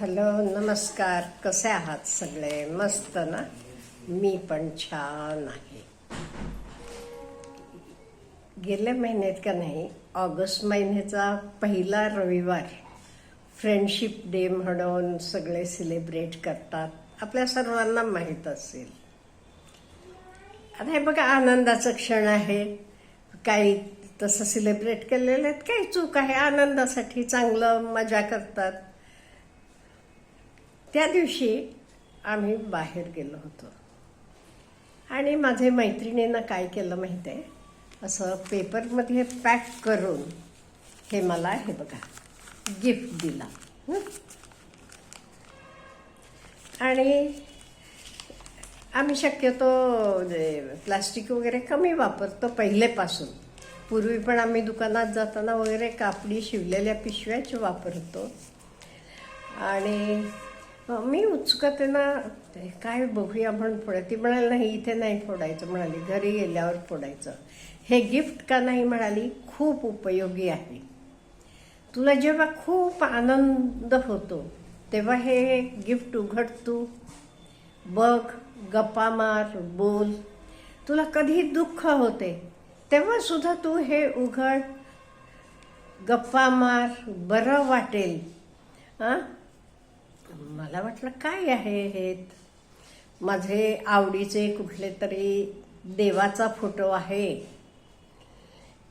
Hello नमस्कार. कसे आहात सगळे? मस्त ना? मी पण छान आहे. गेल्या महिन्यात का नाही ऑगस्ट महिन्याचा पहिला रविवार. फ्रेंडशिप डे म्हणून सगळे सेलिब्रेट करतात. आपल्या सर्वांना माहीत असेल. आता हे बघा आनंदाचं क्षण आहे. काही तसं सेलिब्रेट केलेलं आहेत काही चूक आहे. आनंदासाठी चांगलं मजा करतात. त्या दिवशी आम्ही बाहेर गेलो होतो. आणि माझे मैत्रिणीनं काय केलं माहीत आहे? असं पेपरमध्ये पॅक करून हे मला हे बघा गिफ्ट दिला. आणि आम्ही शक्यतो प्लास्टिक वगैरे कमी वापरतो पहिलेपासून. पूर्वी पण आम्ही दुकानात जाताना वगैरे कापडी शिवलेल्या पिशव्याच वापरतो. आणि मी उत्सुकतेनं काय बघूया म्हणून फोडा ती म्हणाली नाही इथे नाही फोडायचं. म्हणाली घरी गेल्यावर फोडायचं. हे गिफ्ट का नाही म्हणाली खूप उपयोगी आहे. तुला जेव्हा खूप आनंद होतो तेव्हा हे गिफ्ट उघड तू बघ गप्पा मार बोल. तुला कधी दुःख होते तेव्हा सुद्धा तू हे उघड. गप्पा मार बरं वाटेल. हां मला वाटलं काय आहे हे? माझे आवडीचे कुठले तरी देवाचा फोटो आहे.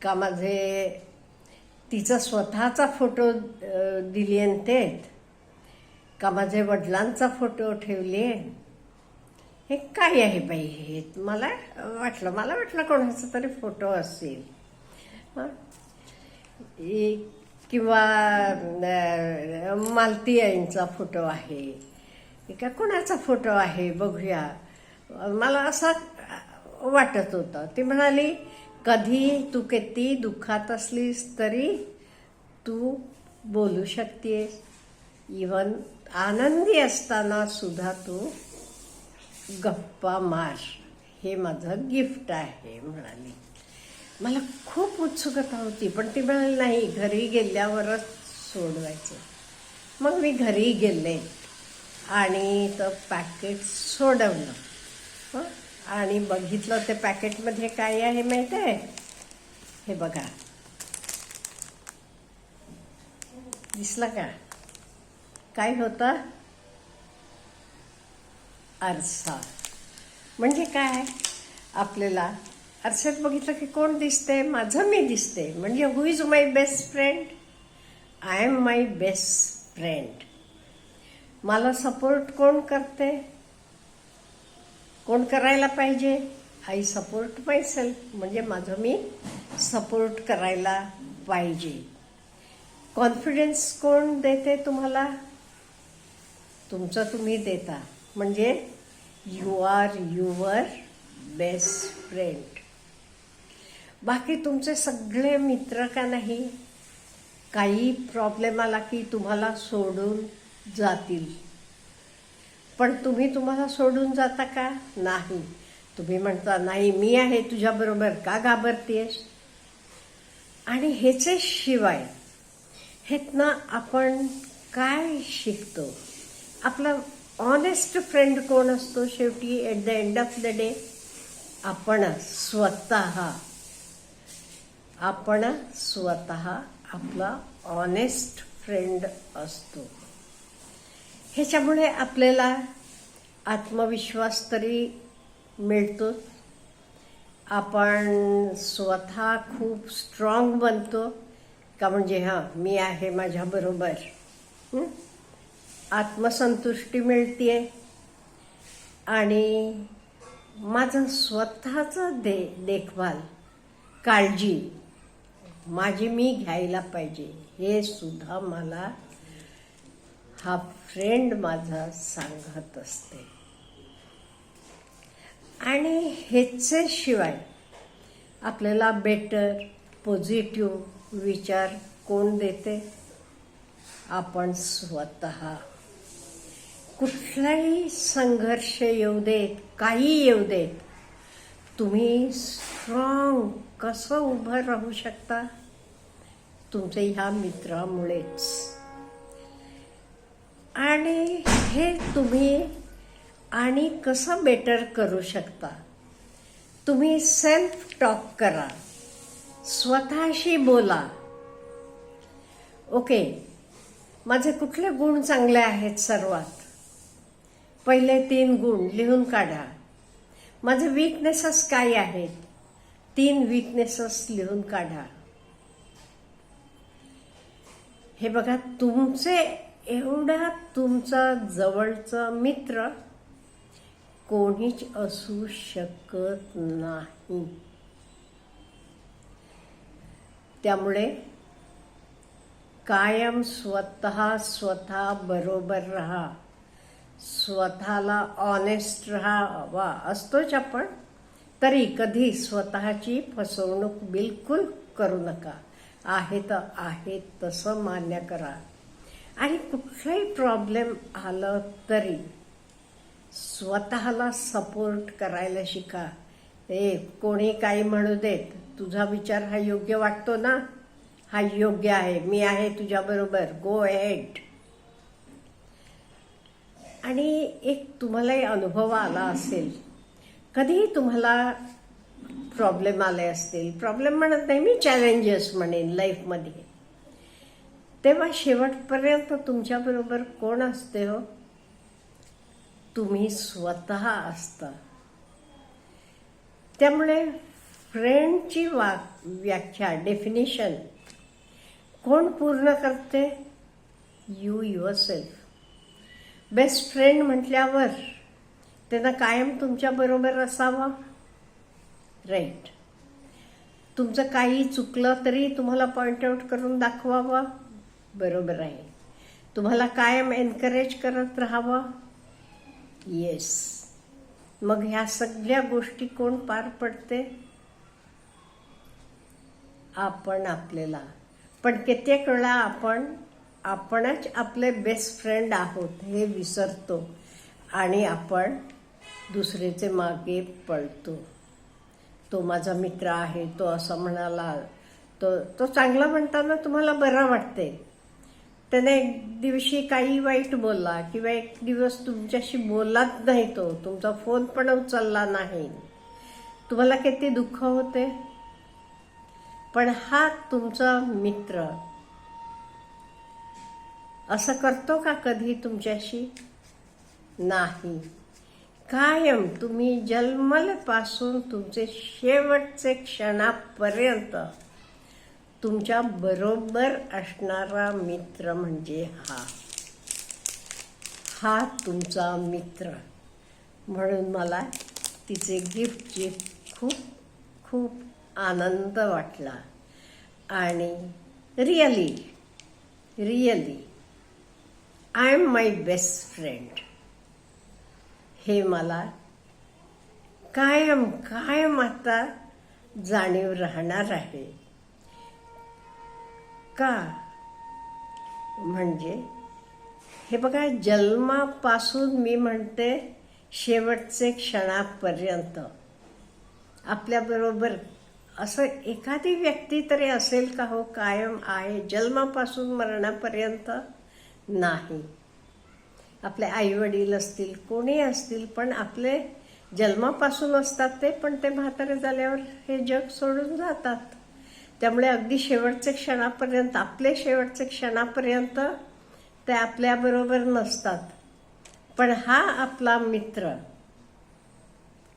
का माझे तिचा स्वतःचा फोटो दिली तेत का माझे वडिलांचा फोटो ठेवले हे काय आहे बाई हे? मला वाटलं मला वाटलं कोणाचा तरी फोटो असेल. किंवा मालतीयांचा मालती आईंचा फोटो आहे. का कोणाचा फोटो आहे बघूया. मला असा वाटत होतं. ती म्हणाली कधी तू किती दुःखात असलीस तरी तू बोलू शकतेस. इवन आनंदी असताना सुद्धा तू गप्पा मार. हे माझं गिफ्ट आहे म्हणाली. मला खूप उत्सुकता होती पण ती म्हणाली नाही घरी गेल्यावरच सोडवायचे. मग मी घरी गेले आणि तर पॅकेट सोडवलं. हं? आणि बघितलं ते पॅकेटमध्ये काय आहे माहीत आहे हे बघा. दिसलं का? काय होतं? आरसा. म्हणजे काय? आपल्याला आरशात बघितलं की कोण दिसते माझं मी दिसते म्हणजे who is my best friend I am my best friend मला सपोर्ट कोण करते कोण करायला पाहिजे? आय सपोर्ट माय सेल्फ म्हणजे माझं मी सपोर्ट करायला पाहिजे. कॉन्फिडन्स कोण देते तुम्हाला? तुमचं तुम्ही देता. म्हणजे you are your best friend बाकी तुमचे सगळे मित्र का नाही काही प्रॉब्लेम आला की तुम्हाला सोडून जातील. पण तुम्ही तुम्हाला सोडून जाता का? नाही. तुम्ही म्हणता नाही मी आहे तुझ्याबरोबर का घाबरतेस? आणि ह्याचे शिवाय हेतनं आपण काय शिकतो? आपला ऑनेस्ट फ्रेंड कोण असतो? शेवटी at the end of the day आपण स्वतः. आपण स्वतः आपला ऑनेस्ट फ्रेंड असतो. ह्याच्यामुळे आपल्याला आत्मविश्वास तरी मिळतो. आपण स्वतः खूप स्ट्रॉंग बनतो का म्हणजे हां मी आहे माझ्याबरोबर आत्मसंतुष्टी मिळते आणि माझं स्वतःचं दे देखभाल काळजी माझी मी घ्यायला पाहिजे. हे सुद्धा मला हा फ्रेंड माझा सांगत असते. आणि ह्याचे शिवाय आपल्याला बेटर पॉझिटिव्ह विचार कोण देते? आपण स्वतः. कुठलाही संघर्ष येऊ देत काही येऊ देत तुम्ही स्ट्रॉंग कसं उभं राहू शकता? तुमच्या ह्या मित्रामुळेच. आणि हे तुम्ही आणि कसं बेटर करू शकता? तुम्ही सेल्फ टॉक करा. स्वतःशी बोला. ओके माझे कुठले गुण चांगले आहेत सर्वात? पहिले तीन गुण लिहून काढा. माझे वीकनेसेस काय आहेत? तीन वीकनेसेस लिहून काढा. हे बघा तुमचे एवढा तुमचा जवळचा मित्र कोणीच असू शकत नाही. त्यामुळे कायम स्वतः स्वतः बरोबर राहा. स्वतःला ऑनेस्ट राहावा. असतोच आपण. तरी कधी स्वतःची फसवणूक बिलकुल करू नका. आहे तर आहे तसं मान्य करा. आणि कुठलाही प्रॉब्लेम आलं तरी स्वतःला सपोर्ट करायला शिका. ए कोणी काही म्हणू देत तुझा विचार हा योग्य वाटतो ना? हा योग्य आहे मी आहे तुझ्याबरोबर गो हेड आणि एक तुम्हालाही अनुभव आला असेल कधीही तुम्हाला प्रॉब्लेम आले असतील प्रॉब्लेम म्हणत नाही मी चॅलेंजेस म्हणेन लाईफमध्ये तेव्हा शेवटपर्यंत तुमच्याबरोबर कोण असते हो? तुम्ही स्वतः असता. त्यामुळे फ्रेंडची वा व्याख्या डेफिनेशन कोण पूर्ण करते? You yourself best friend म्हटल्यावर त्यांना कायम तुमच्याबरोबर असावं? राईट तुमचं काही चुकलं तरी तुम्हाला पॉईंट आऊट करून दाखवावं? बरोबर आहे. तुम्हाला कायम एनकरेज करत राहावं? येस मग ह्या सगळ्या गोष्टी कोण पार पडते? आपण आपल्याला. पण कित्येक वेळा आपण आपणच आपले बेस्ट फ्रेंड आहोत हे विसरतो. आणि आपण दुसरेचे मागे पळतो. तो माझा मित्र आहे तो असं म्हणाला तो तो चांगला म्हणताना तुम्हाला बरं वाटते. त्याने एक दिवशी काही वाईट बोलला किंवा एक दिवस तुमच्याशी बोललाच नाही तो. तुमचा फोन पण उचलला नाही. तुम्हाला किती दुःख होते? पण हा तुमचा मित्र. असं करतो का कधी तुमच्याशी? नाही. कायम तुम्ही जन्मलपासून तुमचे शेवटचे क्षणापर्यंत तुमच्या बरोबर असणारा मित्र म्हणजे हा. हा तुमचा मित्र. म्हणून मला तिचे गिफ्टची खूप खूप आनंद वाटला. आणि really really I am my best friend. हे मला कायम कायम आता जाणीव राहणार आहे. का? म्हणजे हे बघा जन्मापासून मी म्हणते शेवटचे क्षणापर्यंत. आपल्याबरोबर असं एखादी व्यक्ती तरी असेल का हो कायम आहे जन्मापासून मरणापर्यंत? नाही. आपले आई वडील असतील कोणी असतील पण आपले जन्मापासून असतात ते पण ते म्हातारे झाल्यावर हे जग सोडून जातात. त्यामुळे अगदी शेवटचे क्षणापर्यंत आपले शेवटचे क्षणापर्यंत ते आपल्याबरोबर नसतात. पण हा आपला मित्र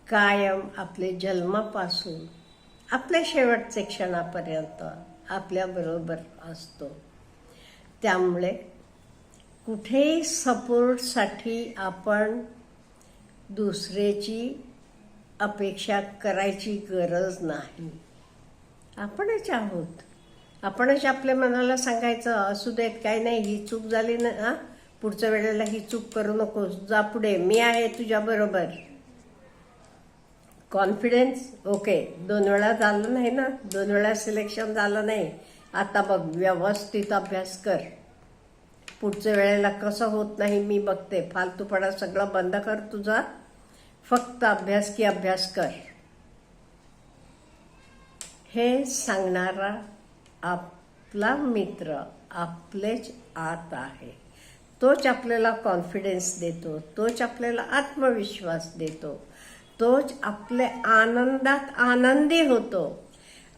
कायम आपले जन्मापासून आपल्या शेवटचे क्षणापर्यंत आपल्याबरोबर असतो. त्यामुळे कुठेही सपोर्टसाठी आपण दुसऱ्याची अपेक्षा करायची गरज नाही. आपणच आहोत. आपणच आपल्या मनाला सांगायचं असू देत काय नाही ही चूक झाली ना हा? पुढच्या वेळेला ही चूक करू नकोस. जा पुढे. मी आहे तुझ्याबरोबर कॉन्फिडन्स ओके दोन वेळा झालं नाही ना? दोन वेळा सिलेक्शन झालं नाही. आता बघ व्यवस्थित अभ्यास कर. पुढच्या वेळेला कसं होत नाही मी बघते. फालतूपणा सगळं बंद कर तुझा. फक्त अभ्यास की अभ्यास कर. हे सांगणारा आपला मित्र आपलेच आत आहे. तोच आपल्याला कॉन्फिडन्स देतो तोच आपल्याला आत्मविश्वास देतो तोच आपले आनंदात आनंदी होतो.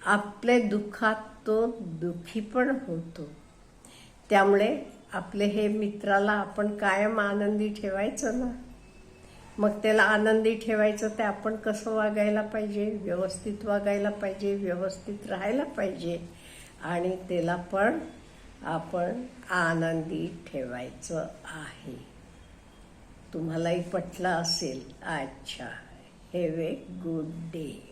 आपले दुःखात तो दुःखी पण होतो. त्यामुळे आपले हे मित्राला आपण कायम आनंदी ठेवायचं ना? मग त्याला आनंदी ठेवायचं ते आपण कसं वागायला पाहिजे? व्यवस्थित वागायला पाहिजे व्यवस्थित राहायला पाहिजे. आणि त्याला पण आपण आनंदी ठेवायचं आहे. तुम्हालाही पटलं असेल? अच्छा. Have a good day